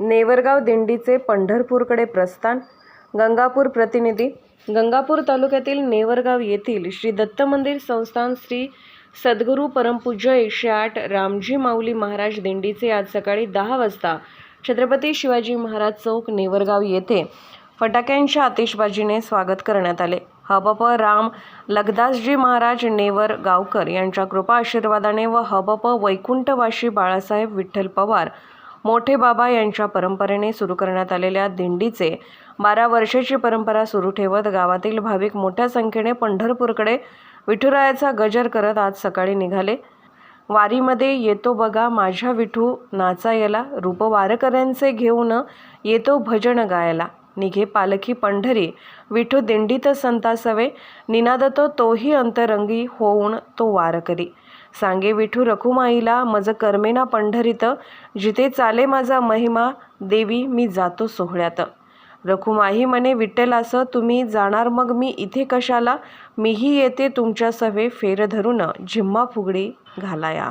नेवरगाव दिंडीचे पंढरपूरकडे प्रस्थान. गंगापूर प्रतिनिधी. गंगापूर तालुक्यातील नेवरगाव येथील श्री दत्त मंदिर संस्थान श्री सद्गुरू परमपूज्य एकशे आठ रामजी माऊली महाराज दिंडीचे आज सकाळी दहा वाजता छत्रपती शिवाजी महाराज चौक नेवरगाव येथे फटाक्यांच्या आतिषबाजीने स्वागत करण्यात आले. हबप राम लगदासजी महाराज नेवर गावकर यांच्या कृपा आशीर्वादाने व हबप वैकुंठवाशी बाळासाहेब विठ्ठल पवार मोठे बाबा यांच्या परंपरेने सुरू करण्यात आलेल्या दिंडीचे बारा वर्षाची परंपरा सुरू ठेवत गावातील भाविक मोठ्या संख्येने पंढरपूरकडे विठुरायाचा गजर करत आज सकाळी निघाले. वारीमध्ये येतो बघा माझ्या विठू नाचायला रूप वारकऱ्यांचे घेऊन येतो भजन गायला. निघे पालखी पंढरी विठू दिंडीत संतासवे निनादतो तोही अंतरंगी होऊन तो वारकरी. सांगे विठू रखुमाईला मज कर्मेना पंढरीत जिथे चाले माझा महिमा देवी मी जातो सोहळ्यात. रखुमाई म्हणे विठ्ठलास तुम्ही जाणार मग मी इथे कशाला? मीही येते तुमच्या सवे फेर धरून झिम्मा फुगडी घालाया.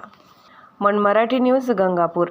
मन मराठी न्यूज गंगापूर.